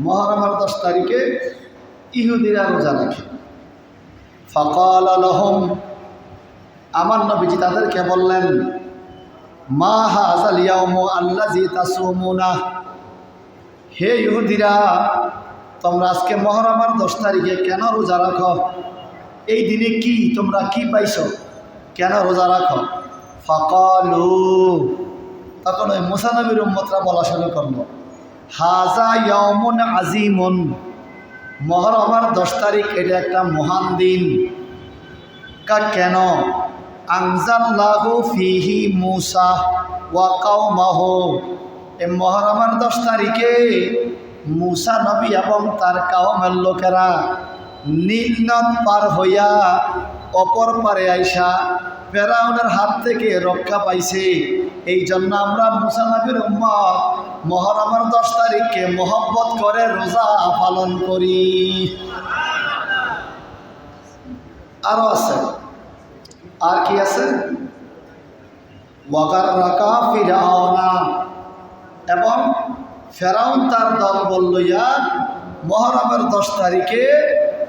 মহরমের দশ তারিখে ইহুদিরা রোজা রাখে। ফকাল আলহম, আমার নবীজি তাদেরকে বললেন, মা হাজাল ইয়াউম আল্লাজি তাসুমুনা। হে ইহুদিরা, তোমরা আজকে মহরমের দশ তারিখে কেন রোজা রাখো? এই দিনে কি তোমরা কি পাইছ? কেন রোজা রাখো? ফকালু। তখন ওই মুসানবির উম্মতরা বলা শুরু করল হাজা ইয়মন আজিমন। মহরমার দশ তারিখ, এটা একটা মহান দিন। কা কেন? আংজাল্লাহু ফিহি মুসা ওয়া কাউমাহ এ মহরমার দশ তারিখে মুসা নবী এবং তার কাউমের লোকেরা নীল নদ পার হইয়া অপর পারে আইসা ফেরাউনের হাত থেকে রক্ষা পাইছে। এই জন্য আমরা মুসা নবীর উম্মত মহরমের দশ তারিখকে মোহব্বত করে রোজা পালন করি। আরও আছে? আর কি আছে? ওয়াকার রাকা এবং ফেরাউন তার দল বলল, ইয়া মহরমের দশ তারিখে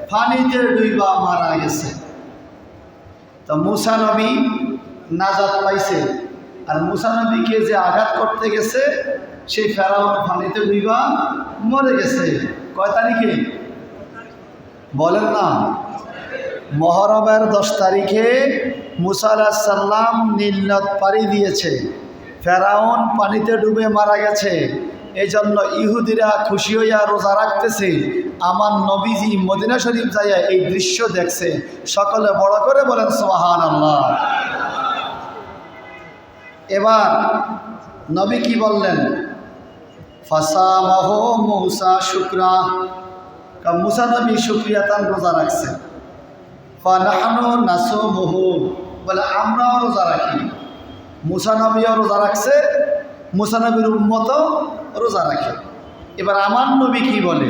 ফানিতে ডুইবা মারা গেছে। তো মুসা নবী নাজাত পাইছে। আর মুসা নবীকে যে আঘাত করতে গেছে সেই ফেরাউন ফানিতে ডুইবা মরে গেছে। কয় তারিখে? বলেন না। মহরমের দশ তারিখে মুসা সাল্লাম নীলনদ পাড়ি দিয়েছে। ফেরাউন পানিতে ডুবে মারা গেছে। এই জন্য ইহুদিরা খুশি হইয়া রোজা রাখতেছে। আমার নবীজি মদিনা শরীফ যাইয়া এই দৃশ্য দেখছে। সকলে বড় করে বলেন সোহান আল্লাহ এবার নবী কি বললেন? ফাসামাহ মৌসা শুক্রা। মুসা নবী শুক্রিয়া তান রোজা রাখছে ফানাহানো নাসো মোহু বলে, আমরাও রোজা রাখি। মুসানবীও রোজা রাখছে মুসানবীর উন্মত রোজা রাখে। এবার আমার নবী কি বলে?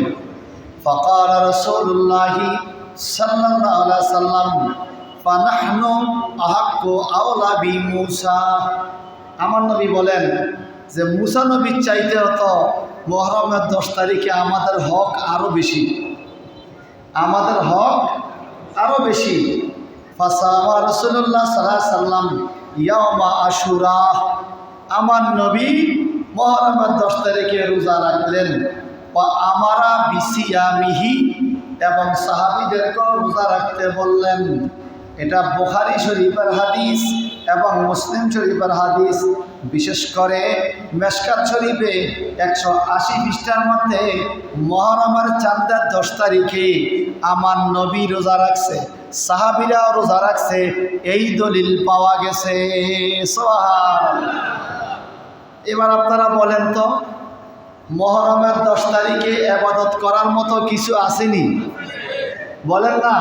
ফকার রসুল্লাহি সাল্লাহ সাল্লাম ফানাহনু আহাক্কু আওলা বি মুসা। আমার নবী বলেন যে মুসা নবীর চাইতে হতো মহরমের দশ তারিখে আমাদের হক আরও বেশি। আমাদের হক আরও বেশি। রসুল্লাহ সাল্লাহ সাল্লাম ইয়ামা আশুরা, আমার নবী মহরমের দশ তারিখে রোজা রাখলেন। বা আমারা বিসিয়ামিহি, এবং সাহাবিদেরকেও রোজা রাখতে বললেন। এটা বোখারি শরীফের হাদিস। এবং মুসলিম শরীফের হাদিস, বিশেষ করে মেশকাত শরীফে একশো আশি পৃষ্ঠার মধ্যে, মহরমের চান্দের দশ তারিখে আমার নবী রোজা রাখছে, সাহাবিরাও রোজা রাখছে, এই দলিল পাওয়া গেছে। এবার আপনারা বলেন তো, মহরমের দশ তারিখে আবাদত করার মতো কিছু আসেনি? বলেন না।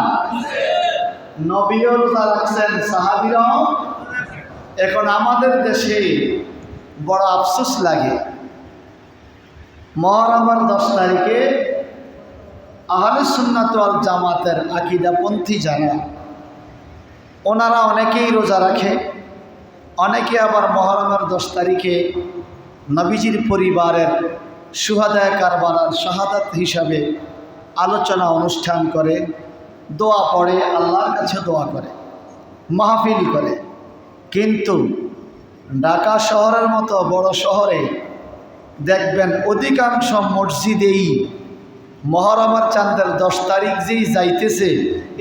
নবীও রোজা রাখছেন, সাহাবিরাও এখন আমাদের দেশে বড় আফসোস লাগে। মহরমের দশ তারিখে আহলে সুন্নাত আল জামাতের আকিদাপন্থী যারা, ওনারা অনেকেই রোজা রাখে, অনেকে আবার মহরমের দশ তারিখে নবীজির পরিবারের সুহাদায় কারবালার শাহাদাত হিসাবে আলোচনা অনুষ্ঠান করে, দোয়া পড়ে, আল্লাহর কাছে দোয়া করে, মাহফিল করে। কিন্তু ঢাকা শহরের মতো বড় শহরে দেখবেন অধিকাংশ মসজিদেই মহরমার চান্দের দশ তারিখ যেই যাইতেছে,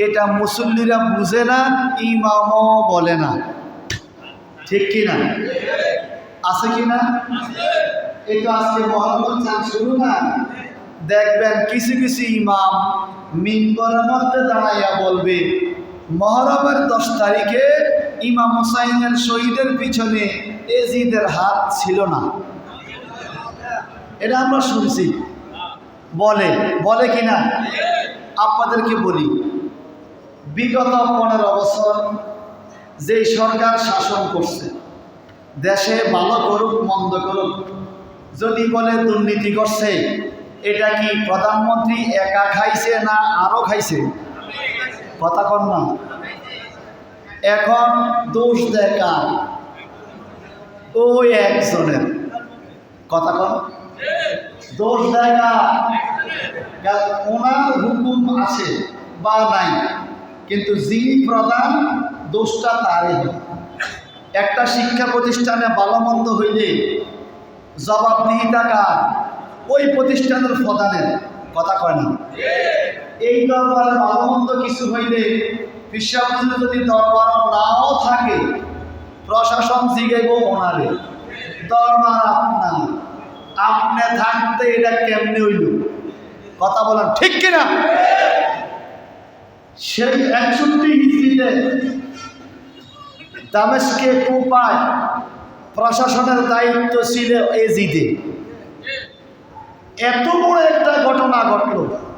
এটা মুসল্লিরা বুঝে না, ইমামও বলে না। ঠিক কি না? আছে কি না? এটা আজকে মহরমার চাঁদ শুরু না। দেখবেন কিছু কিছু ইমাম মিম্বরের মধ্যে দাঁড়াইয়া বলবে, মহরমের দশ তারিখে ইমাম হুসাইনের শহীদের পিছনে এজিদের হাত ছিল না। এটা আমরা শুনছি। বলে বলে কিনা? আপনাদেরকে বলি, বিগত পনেরো বছর যেই সরকার শাসন করছে, দেশে ভালো করুক, মন্দ করুক, যদি বলে দুর্নীতি করছে, এটা কি প্রধানমন্ত্রী একা খাইছে না আরও খাইছে? কথা কন না। এখন দোষ দেখা ওই একজনের। কথা কন দোষ দেখা ওনার হুকুম আছে বা নাই। কিন্তু যিনি প্রধান, দোষটা তারই একটা শিক্ষা প্রতিষ্ঠানে ভালো মন্দ হইলে জবাবদিহিতা কার? ওই প্রতিষ্ঠানের প্রধানের। কথা কয় না? এই দরবারে ভালো মন্দ কিছু হইলে বিশ্বাবুজুর যদি দরবার নাও থাকে, প্রশাসন জিগাইব ওনারে। দরবার আপনার। আপনি থাকতে এটা কেমনে হইল? কথা বলেন, ঠিক কিনা? সেই একষট্টি হিস্ট্রিতে দামেশকে কোপায় প্রশাসনের দায়িত্ব ছিল এজিদে। এত বড় একটা ঘটনা ঘটল।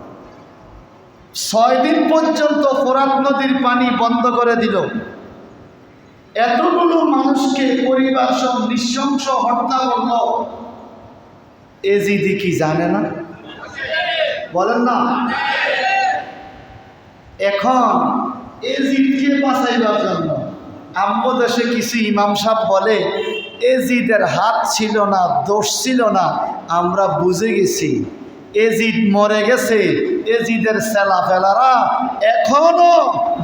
ছয় দিন পর্যন্ত ফোরাত নদীর পানি বন্ধ করে দিল। এতগুলো মানুষকে পরিবার সব নৃশংস হত্যা করল। এজিদি কি জানে না? বলেন না। এখন এজিদকে বাঁচাইবার জন্য আম্ম দেশে কিছু ইমাম সাহেব বলে এজিদের হাত ছিল না, দোষ ছিল না, আমরা বুঝে গেছি। এজিদ মরে গেছে। এজিদের সেলা ফেলারা এখনও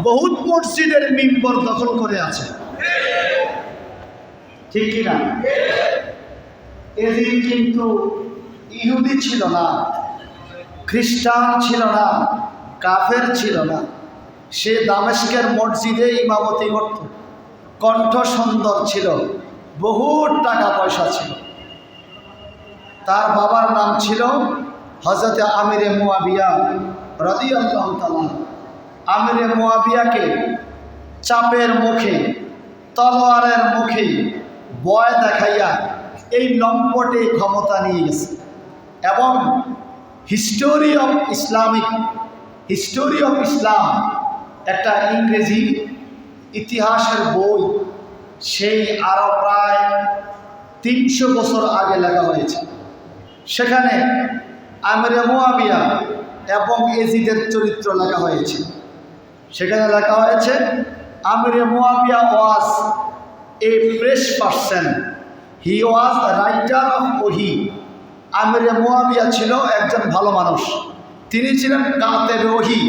বহুত মসজিদের মিম্বর দখল করে আছে। ঠিক কিনা? এজিদ কিন্তু ইহুদি ছিল না, খ্রিস্টান ছিল না, কাফের ছিল না। সে দামেস্কের মসজিদে ইমামতি করত। কণ্ঠ সুন্দর ছিল, বহুত টাকা পয়সা ছিল। তার বাবার নাম ছিল হজরতে আমিরে মুয়াবিয়া রদি আল্লাহ আমিরে মুয়াবিয়াকে চাপের মুখে, তলোয়ারের মুখে বয় দেখাইয়া এই লম্পটে ক্ষমতা নিয়ে গেছে। এবং history of Islamic history of Islam একটা ইংরেজি ইতিহাসের বই, সেই আরও প্রায় তিনশো বছর আগে লেখা হয়েছে। সেখানে আমিরে মোয়াবিয়া এবং এজিদের চরিত্র লেখা হয়েছে। সেখানে লেখা হয়েছে আমিরে Muawiya was a press person he was writer of ওহি আমিরে মোয়াবিয়া ছিল একজন ভালো মানুষ। তিনি ছিলেন কাতেব ওহি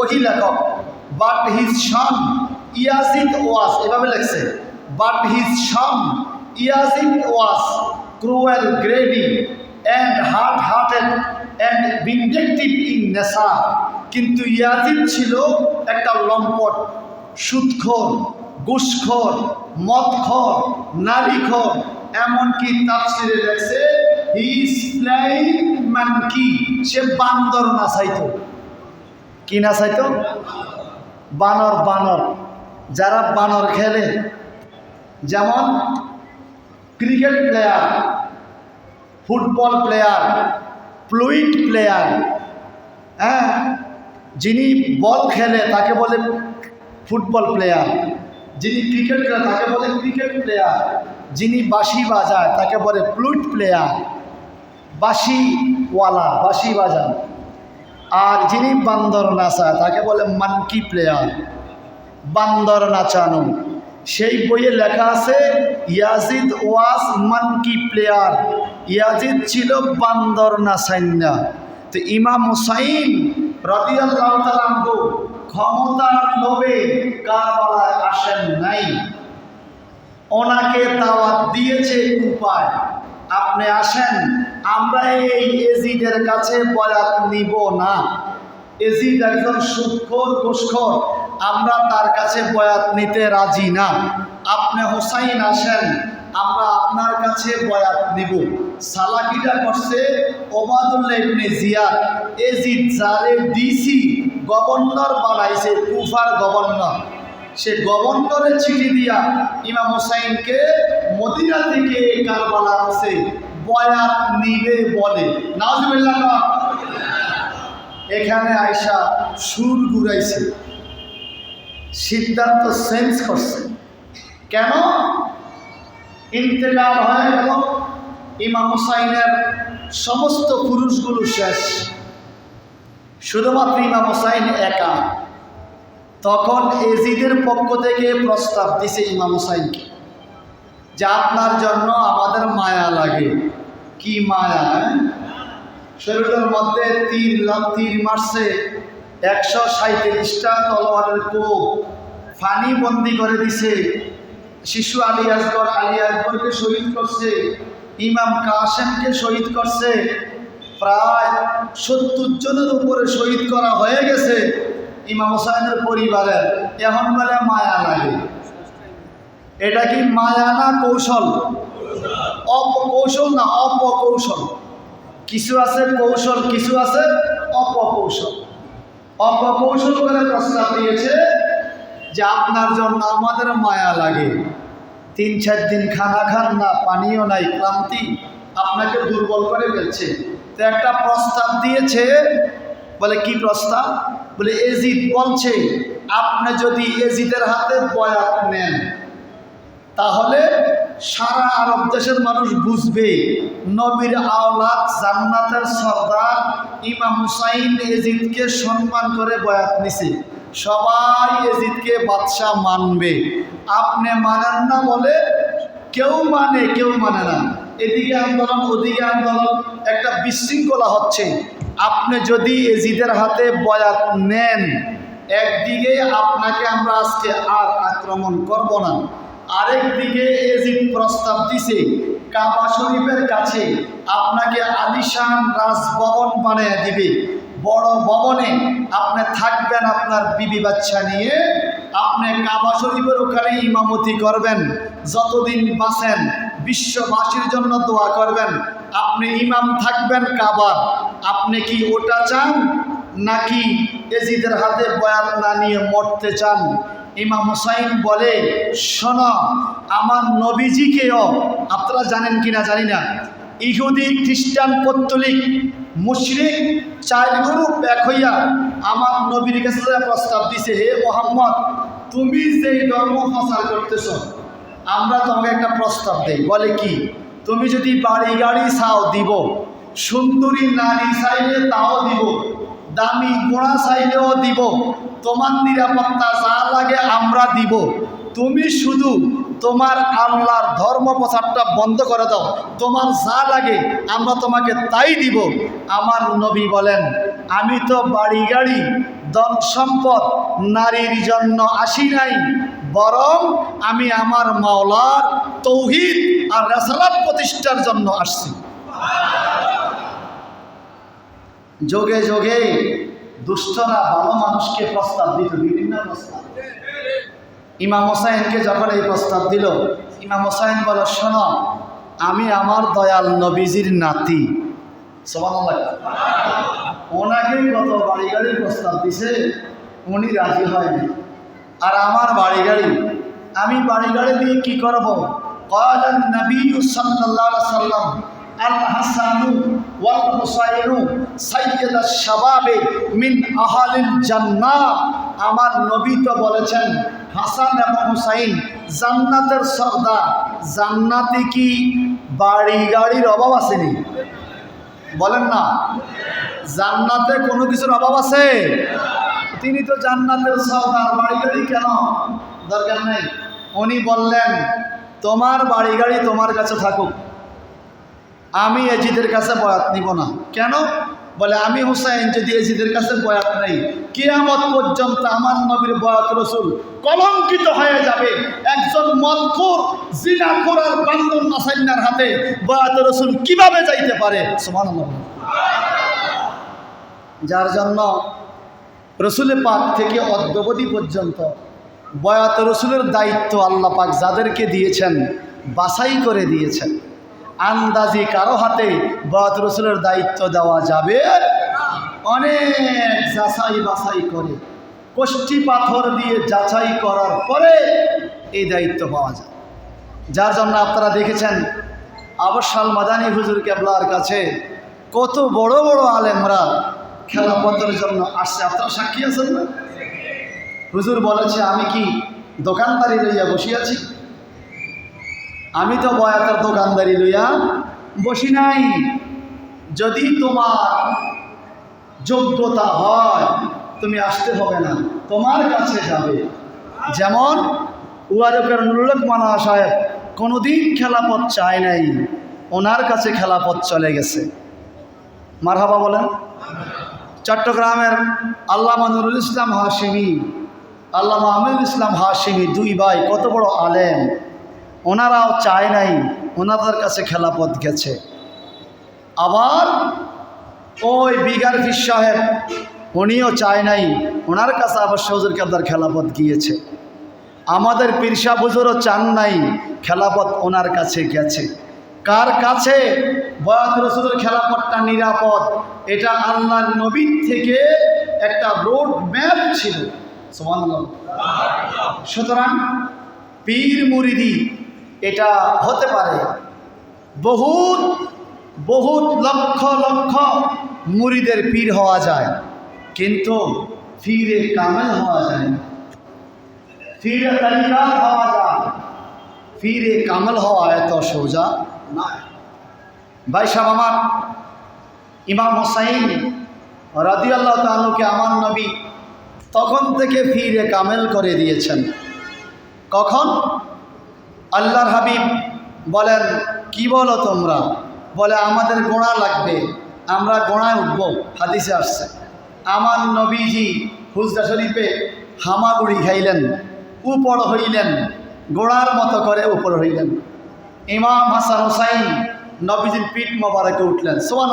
ওহি লেখক। But his son Yazid was এভাবে লেখছে but his son Yazid was cruel gravy and hard hearted and vindictive in nature কিন্তু ইয়াজিদ ছিল একটা লম্পট সুদখোর ঘুষখোর, মদখোর, নারীখোর, এমনকি তাফসিরে লেখছে হিজ প্লেইং মানকি সে বান্দর নাচাইতো কি নাচাইতো বানর বানর। যারা বানর খেলে, যেমন cricket player, football player fluid player হ্যাঁ? যিনি বল খেলে, তাকে বলে ফুটবল প্লেয়ার যিনি ক্রিকেট খেলে, তাকে বলে ক্রিকেট প্লেয়ার যিনি বাঁশি বাজায়, তাকে বলে ফ্লুইড প্লেয়ার বাঁশিওয়ালা, বাঁশি বাজান। আর যিনি বান্দর নাচায়, তাকে বলে মানকি প্লেয়ার বান্দর নাচানো। সেই বইয়ে লেখা আছে, Yazid was monkey player. Yazid ছিল বান্দর নাচাইনা তো ইমাম হুসাইন রদিয়াল্লাহ ক্ষমতার লোভে কারবালায় আসেন নাই। ওনাকে দাওয়াত দিয়েছে উপায় আপনি আসেন, আমরা এই এজিদের কাছে বয়াত নিব না। এজিদ একজন সুৎখোর, ঘুষখোর। আমরা তার কাছে বয়াত নিতে রাজি না। আপনি হোসাইন আসেন, আমরা আপনার কাছে বয়াত নিব। সালাকিটা করছে ওবাদুল্লাহ ইবনে জিয়াদ। এজিদ যারে ডিসি গভর্নর বানাইছে, কুফার গভর্নর। সে গভর্নরের চিঠি দিয়া ইমাম হোসাইনকে মদিনা থেকে কারবালা আছে বয়াত নিবে বলে। নাজবিল্লাহ এখানে আয়সা সুর ঘুরাইছে। সিদ্ধান্ত চেঞ্জ করছে। কেন? ইন্তেকাল হয়ে গেল ইমাম হুসাইনের সমস্ত পুরুষগুলো শেষ। শুধুমাত্র ইমাম হুসাইন একা। তখন এজিদের পক্ষ থেকে প্রস্তাব দিছে ইমাম হুসাইনকে যে আপনার জন্য আমাদের মায়া লাগে। কি মায়া হ্যাঁ? শরীরের মধ্যে তীর তীর মারছে। একশো সাঁত্রিশটা তলোয়ারের কোপ ফানি বন্দি করে দিছে। শিশু আলী আসগর, আলী আকবরকে শহীদ করছে। ইমাম কাসেমকে শহীদ করছে। প্রায় সত্তর জনের উপরে শহীদ করা হয়ে গেছে ইমাম হোসাইনের পরিবারের এখন বলে মায়া লাগে। এটা কি মায়া না কৌশল? অপকৌশল না অপকৌশল? কিছু আছে কৌশল, কিছু আছে অপকৌশল। অপকৌশল করে প্রস্তাব দিয়েছে যে আপনার জন্য আমাদের মায়া লাগে। তিন চার দিন খানা খান না, পানিও নাই, ক্লান্তি আপনাকে দুর্বল করে ফেলছে। তো একটা প্রস্তাব দিয়েছে, বলে কি প্রস্তাব? বলে এজিদ বলছে, আপনি যদি এজিদের হাতে বয়াত নেন, তাহলে সারা আরব দেশের মানুষ বুঝবে, নবীর আওলাদ জান্নাতের সর্দার ইমাম হুসাইন এজিদকে সম্মান করে বয়াত নিছে। সবাই এজিদকে বাদশাহ মানবে। আপনি মানেন না বলে কেউ মানে কেউ মানে না। এদিকে আন্দোলন, ওদিকে আন্দোলন, একটা বিশৃঙ্খলা হচ্ছে। আপনি যদি এজিদের হাতে বয়াত নেন, একদিকে আপনাকে আমরা আজকে আর আক্রমণ করব না। আরেক দিকে এজিদ প্রস্তাব দিছে, কাবা শরীফের কাছে আপনাকে আলিশান রাজভবন বানিয়ে দিবে। বড় ভবনে আপনি থাকবেন আপনার বিবি বাচ্চা নিয়ে। আপনি কাবা শরীফের ওখানে ইমামতি করবেন। যতদিন বাঁচেন, বিশ্ববাসীর জন্য দোয়া করবেন। আপনি ইমাম থাকবেন কাবার। আপনি কি ওটা চান? নাকি এজিদের হাতে বয়াত না নিয়ে মরতে চান? ইমাম হুসাইন বলে, শোনো, আমার নবীজিকেও আপনারা জানেন কিনা জানি না। ইহুদি, খ্রিস্টান, পত্তলিক, মুশরিক চার গ্রুপ এক হইয়া আমার নবীর কাছে প্রস্তাব দিছে, হে মোহাম্মদ, তুমি যেই ধর্ম প্রচার করতেছ, আমরা তোমাকে একটা প্রস্তাব দেই। বলে কি? তুমি যদি বাড়ি গাড়ি চাও দিব, সুন্দরী নারী চাইলে তাও দিব দামি গোড়া চাইলেও দিব। তোমার নিরাপত্তা যা লাগে আমরা দিব। তুমি শুধু তোমার আল্লাহর ধর্ম প্রচারটা বন্ধ করে দাও। তোমার যা লাগে আমরা তোমাকে তাই দিব। আমার নবী বলেন, আমি তো বাড়ি গাড়ি, ধন সম্পদ নারীর জন্য আসি নাই। বরং আমি আমার মাওলার তৌহিদ আর রেসালাত প্রতিষ্ঠার জন্য আসছি। যোগে যোগে দুষ্টরা ভালো মানুষকে প্রস্তাব দিত বিভিন্ন প্রস্তাব ইমাম হোসাইনকে যখন এই প্রস্তাব দিল ইমাম হোসাইন বলো শোনো আমি আমার দয়াল নবীজির নাতি সবান ওনাকে কত বাড়ি গাড়ির প্রস্তাব দিছে উনি রাজি হয়নি আর আমার বাড়ি গাড়ি আমি বাড়ি গাড়ি দিয়ে কি করব قال النبي صلى الله عليه وسلم মিন জান্নাত আমার নবী তো বলেছেন, হাসান এবং হুসাইন জান্নাতের সর্দা জান্নাতে কি বাড়ি গাড়ির অভাব আসেনি? বলেন না। জান্নাতে কোনো কিছুর অভাব আছে? তিনি তো জান্নাতের সর্দার বাড়ি গাড়ি কেন? দরকার নেই। উনি বললেন, তোমার বাড়ি গাড়ি তোমার কাছে থাকুক। আমি এজিদের কাছে বয়াত নিব না। কেন? বলে, আমি হুসাইন যদি এজিদের কাছে বয়াত নেই, কিয়ামত পর্যন্ত আমার নবীর বয়াত রসুল কলঙ্কিত হয়ে যাবে। একজন মদখোর জিনাখোর আর বান্দন নাসাইনার হাতে বয়াত রসুল কীভাবে যাইতে পারে? সুবহানাল্লাহ। যার জন্য রসুলে পাক থেকে অদ্যবধি পর্যন্ত বয়াত রসুলের দায়িত্ব আল্লাহ পাক যাদেরকে দিয়েছেন, বাছাই করে দিয়েছেন। আন্দাজি কারও হাতে বয়াত রসুলের দায়িত্ব দেওয়া যাবে? অনেক যাচাই বাছাই করে, কষ্টি পাথর দিয়ে যাচাই করার পরে এই দায়িত্ব পাওয়া যায়। যার জন্য আপনারা দেখেছেন আবসাল মাদানী হুজুর কেবলার কাছে কত বড় বড় আলেমরা খেলাপথের জন্য আসছে। আপনারা সাক্ষী আছেন না? হুজুর বলেছে, আমি কি দোকানদারি লইয়া বসিয়াছি? আমি তো বয়াতের দোকানদারি লইয়া বসি নাই। যদি তোমার যোগ্যতা হয়, তুমি আসতে হবে না, তোমার কাছে যাবে। যেমন উয়ারকের নুরুলক মানা সাহেব কোনোদিন খেলাপথ চায় নাই, ওনার কাছে খেলাপথ চলে গেছে। মারহাবা বলেন। চট্টগ্রামের আল্লামা নুরুল ইসলাম হাশিমি, আল্লামা আমিরুল ইসলাম হাশিমি দুই ভাই কত বড় আলেম। ওনারাও চায় নাই, ওনাদের কাছে খেলাপথ গেছে। আবার ওই বিগার ফিস সাহেব, উনিও চায় নাই, ওনার কাছে আবার সৌজুর কেবদার খেলাপথ গিয়েছে। আমাদের পীরসা বুজুরও চান নাই, খেলাপথ ওনার কাছে গেছে। কার কাছে? বয়াত রসুলের খেলাপথটা নিরাপদ। এটা আল্লাহ নবীর থেকে একটা রোড ম্যাপ ছিল। সুতরাং পীর মুরিদি এটা হতে পারে। বহুত বহুত লক্ষ লক্ষ মুরিদের পীর হওয়া যায়, কিন্তু ফিরে কামেল হওয়া যায় ফিরে তরিকা হওয়া যায়। ফিরে কামেল হওয়া এত সোজা না ভাই সাহেব, আমার ইমাম হোসাইন রাদি আল্লাহ তালুকে আমার নবী তখন থেকে ফিরে কামেল করে দিয়েছেন। কখন? আল্লাহর হাবিব বলেন, কি বলো তোমরা? বলে, আমাদের গোড়া লাগবে, আমরা গোড়ায় উঠবো। হাদিসে আসছে। আমার নবীজি হুজরা শরীফে হামাগুড়ি খাইলেন, উপর হইলেন, গোড়ার মতো করে উপর হইলেন। ইমাম হাসান হোসাইন নবীজির পিঠ মোবারকে উঠলেন। সোমান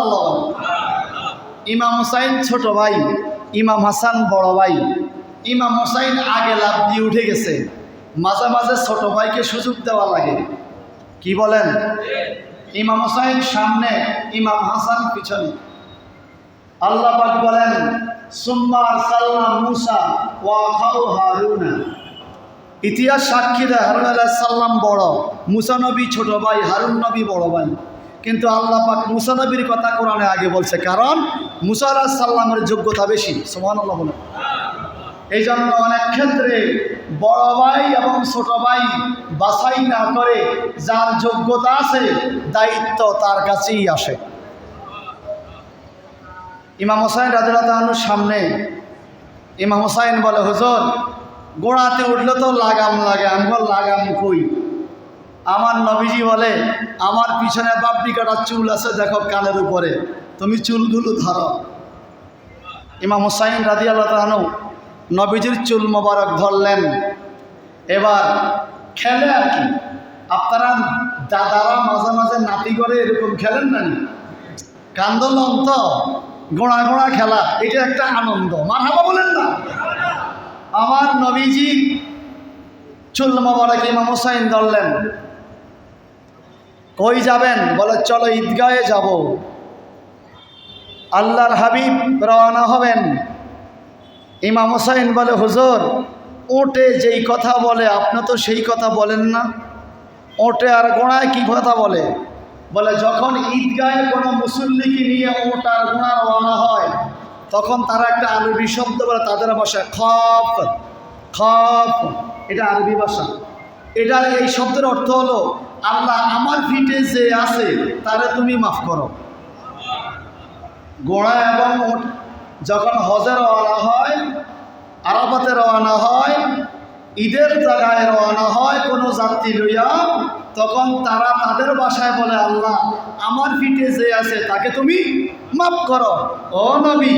ইমাম হোসাইন ছোট ভাই, ইমাম হাসান বড় ভাই। ইমাম হোসাইন আগে লাভ দিয়ে উঠে গেছে। মাঝে মাঝে ছোট ভাইকে সুযোগ দেওয়া লাগে। কি বলেন? ইমাম হোসাইন সামনে, ইমাম হাসান পিছনে। আল্লাহ বলেন সুম্মার সাল্লাম মুসা ওয়া হারুনা। ইতিহাস সাক্ষী হারুন আলাহ সাল্লাম বড়, মুসা নবী ছোট ভাই, হারুন নবী বড় ভাই। কিন্তু আল্লাহ পাক মুসা নবীর কথা কোরআনে আগে বলছে, কারণ মুসা আলাহ সাল্লামের যোগ্যতা বেশি সোমান আল্লাহ এই জন্য অনেক ক্ষেত্রে বড় ভাই এবং ছোট ভাই বাছাই না করে যার যোগ্যতা আছে, দায়িত্ব তার কাছেই আসে। ইমাম হোসাইন রাজুল্লাহনুর সামনে ইমাম হোসাইন বলে, হুজুর, গোড়াতে উঠলে তো লাগাম লাগে আমি বল লাগাম কই? আমার নবীজি বলে, আমার পিছনে বাপি কাটার চুল আছে, দেখো কানের উপরে, তুমি চুলগুলো ধরো। ইমাম হোসাইন রাজি আল্লাহ তাহানু নবীজির চুল মোবারক ধরলেন। এবার খেলে আর কি? আপনারা দাদারা মাঝে মাঝে নাতি করে এরকম খেলেন না? কান্দোলন তো গোড়া গোড়া খেলা, এটা একটা আনন্দ। মার হাবা বলেন না। আমার নবীজি চুল মোবারক ইমাম হোসাইন ধরলেন। কই যাবেন? বলে, চলো ঈদগাহে যাব। আল্লাহর হাবিব রওনা হবেন। ইমাম হোসাইন বলে, হুজুর ওটে যেই কথা বলে, আপনি তো সেই কথা বলেন না। ওটে আর গোড়ায় কি কথা বলে? বলে, যখন ঈদগাহে কোনো মুসল্লিকে নিয়ে ওট আর গোড়া রওনা হয়, তখন তারা একটা আরবি শব্দ বলে, তাদের ভাষায় খফ খফ। এটা আরবি ভাষা। এটা এই শব্দের অর্থ হলো, আল্লাহ আমার ফিটে যে আছে, তারে তুমি মাফ করো। গোড়া এবং উট যখন হজে রওনা হয়, আরাফাতে রওনা হয়, ঈদের জায়গায় রওনা হয় কোনো যাত্রী লইয়া, তখন তারা তাদের বাসায় বলে, আল্লাহ, আমার পিঠে যে আছে তাকে তুমি মাফ করো। ও নবী,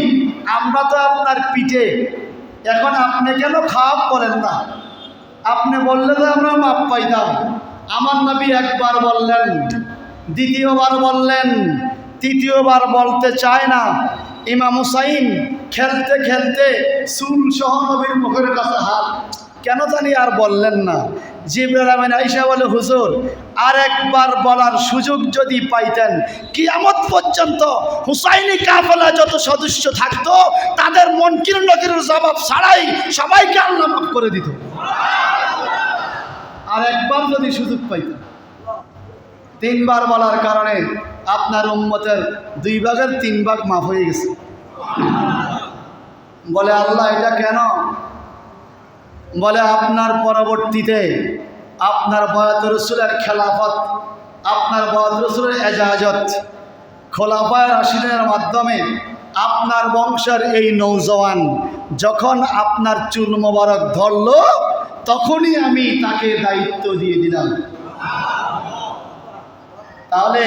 আমরা তো আপনার পিঠে। এখন আপনি কেন খারাপ করেন না? আপনি বললে তো আমরা মাপ পাইতাম। আমার নবী একবার বললেন, দ্বিতীয়বার বললেন, তৃতীয়বার বলতে চায় না। ইমাম হুসাইন খেলতে খেলতে সুল সহ নবীর মুখের কাছে হাত। কেন জানি আর বললেন না। জিবরাল আমিন আইসা বলে, হুজুর আর একবার বলার সুযোগ যদি পাইতেন, কিয়ামত পর্যন্ত হুসাইনি কাফেলা যত সদস্য থাকতো, তাদের মন কিরণ কিরণ জবাব ছাড়াই সবাইকে আল্লাহ করে দিত। আর একবার যদি সুযোগ পাইতেন। তিনবার বলার কারণে আপনার উম্মতের দুই ভাগের তিন ভাগ মাফ হয়ে গেছে। বলে, আল্লাহ, এটা কেন? বলে, আপনার পরবর্তীতে আপনার বয়াত রসুলের খেলাফত, আপনার বয়াত রসুলের এজাজত, খোলাফায় রাশিদের মাধ্যমে আপনার বংশের এই নৌজওয়ান যখন আপনার চুল মোবারক ধরল, তখনই আমি তাকে দায়িত্ব দিয়ে দিলাম। তাহলে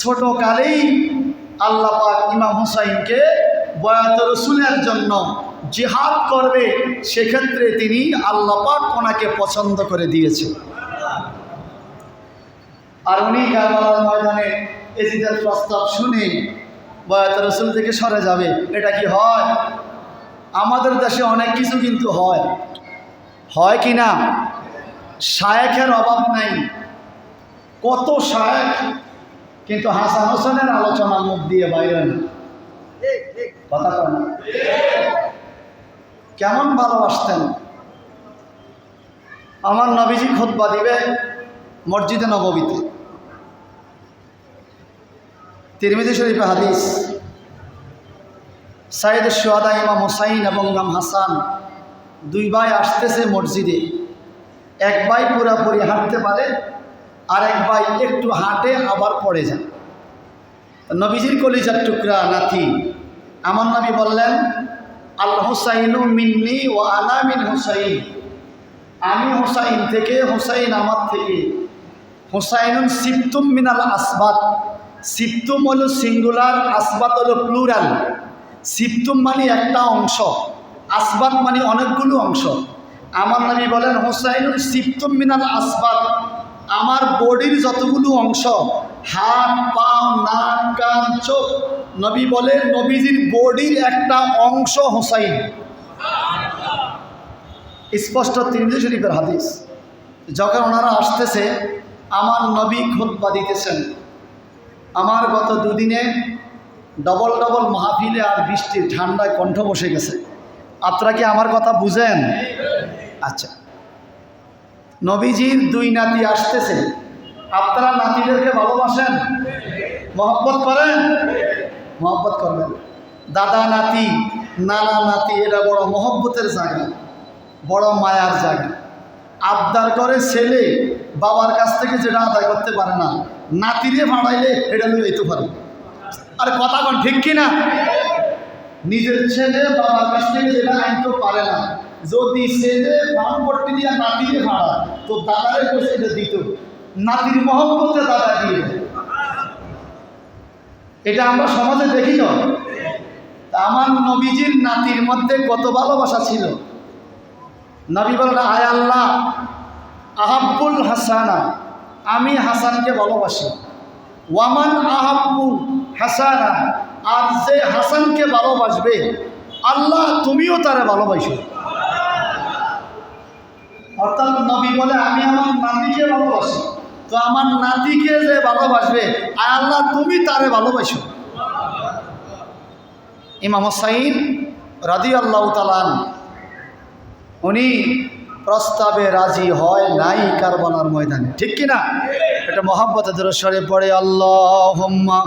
ছোটকালেই আল্লাহ পাক ইমাম হুসাইনকে বয়াত রসুলের জন্য জিহাদ করবে, সেক্ষেত্রে তিনি আল্লাহ পাক ওনাকে পছন্দ করে দিয়েছে আর উনি কারবালার ময়দানে এজিদের প্রস্তাব শুনে বয়াত রসুল থেকে সরে যাবে, এটা কি হয়? আমাদের দেশে অনেক কিছু কিন্তু হয়। হয় কি না? শায়েখের অভাব নাই। কত শায়েখ, কিন্তু হাসান হোসেনের আলোচনা মুখ দিয়ে বাইরে না। কথা কয় না? কেমন ভালোবাসতেন? আমার নবীজি খুতবা দিবে মসজিদে নববীতে। তিরমিদি শরীফে হাদিস সাইদ সোয়াদা ইমাম হোসাইন এবং ইমাম হাসান দুই ভাই আসতেছে মসজিদে। এক ভাই পুরাপুরি হাঁটতে পারে আর এক ভাই একটু হাঁটে, আবার পড়ে যায়। নবীজির কলিজার টুকরা নাথি আমার নবী বললেন, আল হুসাইনু মিন্নি ও আনা মিন হুসাইন। আমি হুসাইন থেকে, হুসাইন আমার থেকে। হুসাইনুন সিপ্তুম মিনাল আসবাত। সিপ্তুম হলো সিঙ্গুলার, আসবাত হলো প্লুরাল। সিপ্তুম মানে একটা অংশ, আসবাত মানে অনেকগুলো অংশ। আমার নবী বলেন, হুসাইনুন সিপ্তুম মিনাল আসবাত। আমার বডির যতগুলো অংশ, হাত পা নাক, কান, চোখ, নবী বলে নবীজির বডির একটা অংশ হোসাইন। স্পষ্ট তিরমিজি শরীফের হাদিস। যখন ওনারা আসতেছে, আমার নবী খুতবা দিতেছেন। আমার গত দুদিনে ডবল ডবল মাহফিলে আর বৃষ্টির ঠান্ডায় কণ্ঠ বসে গেছে। আপনারা কি আমার কথা বুঝেন? আচ্ছা। নবীজির দুই নাতি আসতেছে। আপনারা নাতিদেরকে ভালোবাসেন? মহব্বত করেন? মহব্বত করবেন। দাদা নাতি, নানা নাতি, এটা বড় মহব্বতের জায়গা, বড় মায়ার জায়গা। আবদার করে ছেলে বাবার কাছ থেকে যেটা আদায় করতে পারে না, নাতিরে ভাড়াইলে এটা নিয়ে যেতে পারে। আর কথা কন ঠিক কিনা নিজের ছেলে বাবার কাছ থেকে যেটা আনতে পারে না, যদি ছেলে বামপট্টি দিয়ে নাতিরে ভাড়া তো দাদারে পয়সা দিত নাতির মহব্বতে দাদা দিয়ে এটা আমরা সমাজে দেখি তা আমার নবীজির নাতির মধ্যে কত ভালোবাসা ছিল। নবী বলেন আয় আল্লাহ, আহাব্বুল হাসানা, আমি হাসানকে ভালোবাসি। ওয়ামান আহাব্বু হাসানা, আর যে হাসানকে ভালোবাসবে, আল্লাহ তুমিও তারে ভালোবাসো। অর্থাৎ নবী বলে, আমি আমার নাতিকে ভালোবাসি। তো আমার নাতিকে যে ভালোবাসবে আল্লাহ, তুমি তারে ভালোবাসো। ইমাম হোসাইন রাদি আল্লাহ তালান উনি প্রস্তাবে রাজি হয় নাই কারবালার ময়দানে। ঠিক কি না এটা মহাব্বতের সরে পড়ে আল্লাহ হোম্মা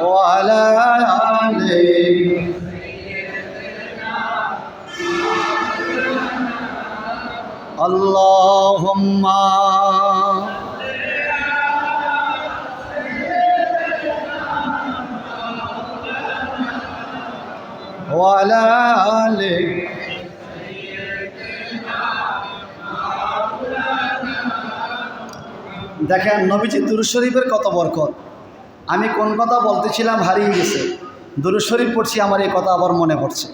وعلى آله اللهم وعلى آله দেখেন নবীজি দুরুদ শরীফের কত বরকত আমি কোন কথা বলতেছিলাম হারিয়ে গেছে। দুরুদ পড়ছি, আমার এই কথা আবার মনে পড়ছে।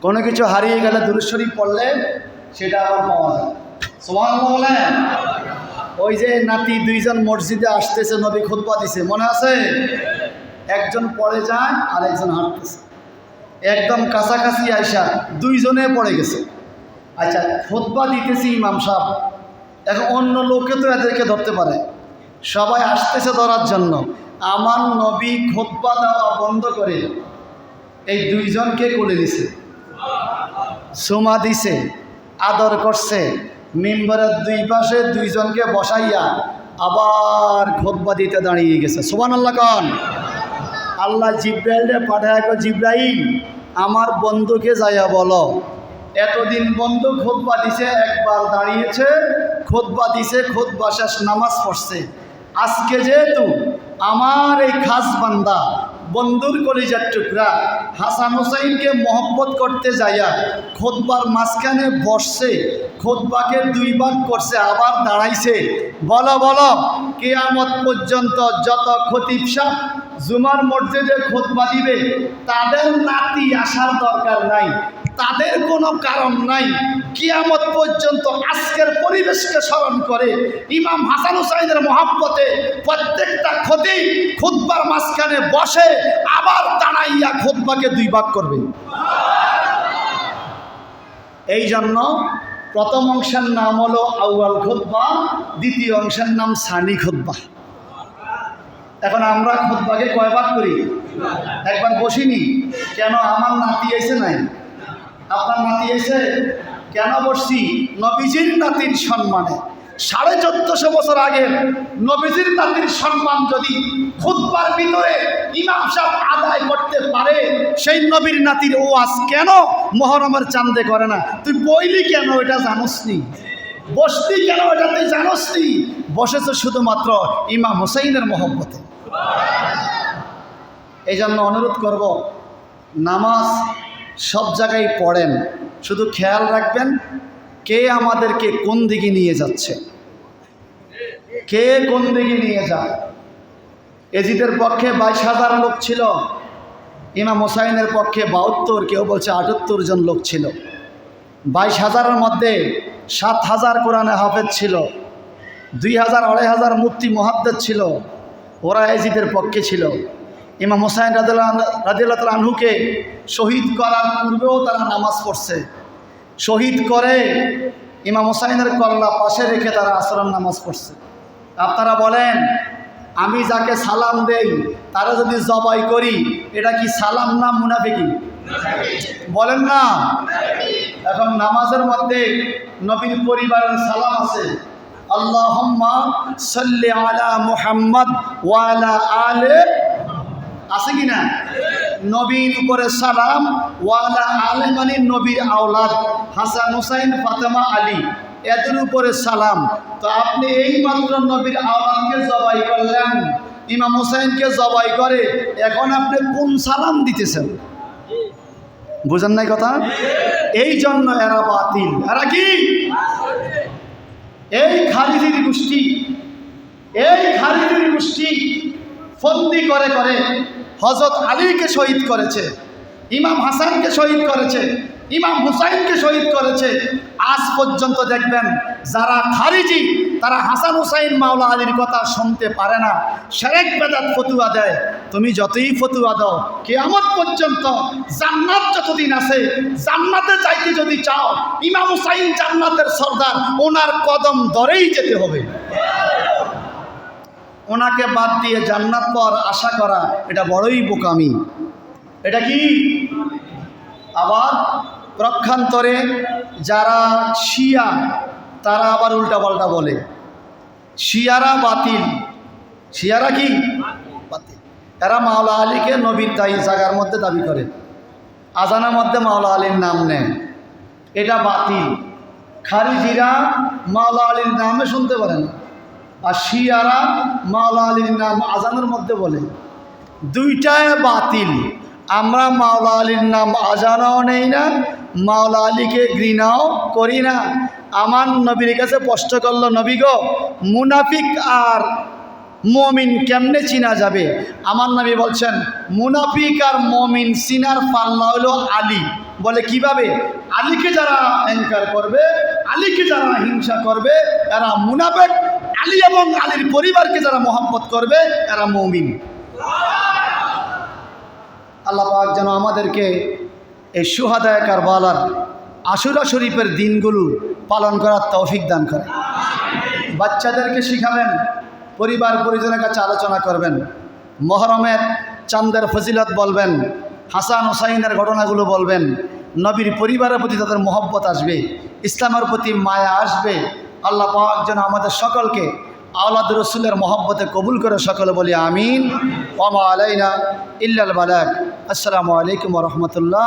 কোনো কিছু হারিয়ে গেলে দুরুদ পড়লে সেটা আবার পাওয়া যায়। সোমান বলেন। ওই যে নাতি দুইজন মসজিদে আসতেছে, নবী খুতবা দিছে, মনে আছে? একজন পড়ে যায় আর একজন হাঁটতেছে। একদম কাছাকাছি আইসা দুইজনে পড়ে গেছে। আচ্ছা খুতবা দিতেছি ইমাম সাহেব। এখন অন্য লোকে তো এদেরকে ধরতে পারে। সবাই আসতেছে ধরার জন্য। আমার নবী খোদবা দেওয়া বন্ধ করে এই দুইজনকে কোলে দিছে সুমা দিছে, আদর করছে, মেম্বারের দুই পাশে দুইজনকে বসাইয়া আবার খোদবা দিতে দাঁড়িয়ে গেছে। সুবান আল্লাহ কন। আল্লাহ জিব্রাইলে পাঠায় জিব্রাইল, আমার বন্ধুকে যাইয়া বলো। এতদিন বন্ধু খোদবা দিছে, একবার দাঁড়িয়েছে, খোদবা দিছে, খোদবা শেষ নামাজ পড়ছে। আজকে যেহেতু আমার এই খাস বান্দা, বন্ধুর কলিজার টুকরা, হাসান হোসাইনকে মহব্বত করতে যাইয়া খোদবার মাঝখানে বসছে, খোদবাকে দুই ভাগ করছে, আবার দাঁড়াইছে। বলো বলো, কেয়ামত পর্যন্ত যত খতিব সাহ জুমার মসজিদে খোদবা দিবে, তাদের নাতি আসার দরকার নাই। তাদের কোনো কারণ নাই। কিয়ামত পর্যন্ত আজকের পরিবেশকে স্মরণ করে ইমাম হাসান হুসাইনের মহাব্বতে প্রত্যেকটা ক্ষতি খুদ্বার মাঝখানে বসে আবার দাঁড়াইয়া খুদ্বাকে দুই ভাগ করবে। এই জন্য প্রথম অংশের নাম হলো আউয়াল খুদ্া দ্বিতীয় অংশের নাম সানি খুদ্া এখন আমরা খুদ্বাকে কয় ভাগ করি? একবার বসিনি। কেন? আমার নাতি এসে নাই। আপনার নাতি এসে, কেন বসছি? নবীজির নাতির সম্মানে। সাড়ে চোদ্দশো বছর আগের নবীজির নাতির সম্মান যদি খুদ্বার ভিতরে ইমাম সাহেব আদায় করতে পারে, সেই নবীর নাতির ওয়াজ কেন মহরমের চান্দে করে না? তুই বইলি কেন এটা জানোস নি বসতি কেন এটা তুই জানোস নি বসেছ শুধুমাত্র ইমাম হোসাইনের মহব্বতে। এই জন্য অনুরোধ করব, নামাজ সব জায়গায় পড়েন। শুধু খেয়াল রাখবেন, কে আমাদেরকে কোন দিকে নিয়ে যাচ্ছে? কে কোন দিকে নিয়ে যায়? এজিদের পক্ষে বাইশ হাজার লোক ছিল, ইমাম হোসাইনের পক্ষে বাহাত্তর, কেউ বলছে আটাত্তর জন লোক ছিল। বাইশ হাজারের মধ্যে সাত হাজার কোরআনে হাফেজ ছিল, দুই হাজার, আড়াই হাজার মুক্তি মহাদ্দের ছিল, ওরা এজিদের পক্ষে ছিল। ইমাম হোসাইন রাজিল্লাহ আনহুকে শহীদ করার পূর্বেও তারা নামাজ পড়ছে। শহীদ করে ইমাম হোসাইনের কল্লা পাশে রেখে তারা আসরান নামাজ পড়ছে। আপনারা বলেন, আমি যাকে সালাম দেই, তারা যদি জবাই করি, এটা কি সালাম না মুনাফিকি? বলেন না। এখন নামাজের মধ্যে নবীর পরিবারের সালাম আছে। আল্লাহম্মা সাল্লি আলা মুহাম্মদ ওয়ালা আলে আছে কি না নবীর উপরে সালাম, ওয়ালা আলে মানে নবীর আওলাদ, হাসান হুসাইন, ফাতেমা আলী, এদের উপরে সালাম। তো আপনি এই মাত্র নবীর আওলাদকে জবাই করলেন, ইমাম হুসাইনকে জবাই করে, এখন আপনি কোন সালাম দিতেছেন? বুঝেন নাই কথা? এই জন্য এরা বাতিল। এরা কি? এই খারিজির গোষ্ঠী, এই খারিজির গোষ্ঠী, ফন্দি করে করে হজরত আলীকে শহীদ করেছে, ইমাম হাসানকে শহীদ করেছে, ইমাম হুসাইনকে শহীদ করেছে। আজ পর্যন্ত দেখবেন যারা খারিজি, তারা হাসান হুসাইন, মাওলা আলীর কথা শুনতে পারে না। সেরেক বেদাত ফতুয়া দেয়। তুমি যতই ফতুয়া দাও, কেয়ামত পর্যন্ত জান্নাত যতদিন আছে, জান্নাতে চাইতে যদি চাও, ইমাম হুসাইন জান্নাতের সর্দার, ওনার কদম ধরেই যেতে হবে। ওনাকে বাদ দিয়ে জান্নাত পর আশা করা, এটা বড়ই বোকামি। এটা কি? আবার প্রক্ষান্তরে যারা শিয়া, তারা আবার উল্টাপাল্টা বলে। শিয়ারা বাতিল। শিয়ারা কি? বাতিল। এরা মাওলা আলীকে নবীর দায়ী জায়গার মধ্যে দাবি করে। আজানের মধ্যে মাওলা আলীর নাম নেয়। এটা বাতিল। খারিজিরা মাওলা আলীর নামে শুনতে পারে না। আর শিয়ারা মাওলা আলীর নাম আজানের মধ্যে বলে দুইটায় বাতিল। আমরা মাওলা আলীর নাম আজানাও নেই না মাওলা আলীকে ঘৃণাও করি না। আমার নবীর কাছে প্রশ্ন করল, নবী গো, মুনাফিক আর মমিন কেমনে চিনা যাবে? আমার নবী বলছেন, মুনাফিক আর মমিন চিনার পাল্লা হলো আলী। বলে, কীভাবে? আলীকে যারা অ্যাঙ্কার করবে, আলীকে যারা হিংসা করবে, তারা মুনাফেক আলী এবং আলীর পরিবারকে যারা মোহাম্মত করবে, এরা মৌমিন। আল্লাহ পাক যেন আমাদেরকে এই সুহাদায় কারবালার আশুরা শরীফের দিনগুলো পালন করার তৌফিক দান করে বাচ্চাদেরকে শিখাবেন, পরিবার পরিজনের কাছে আলোচনা করবেন, মহরমের চান্দের ফজিলত বলবেন, হাসান হুসাইনের ঘটনাগুলো বলবেন, নবীর পরিবারের প্রতি তাদের মহব্বত আসবে, ইসলামের প্রতি মায়া আসবে আল্লাহ পাক যেন আমাদের সকলকে আওলাদ রসুলের মহব্বতে কবুল করে সকলে বলি আমিন। ওমা আলাইনা ইল্লাল বালাক আসসালামু আলাইকুম রহমতুল্লাহ।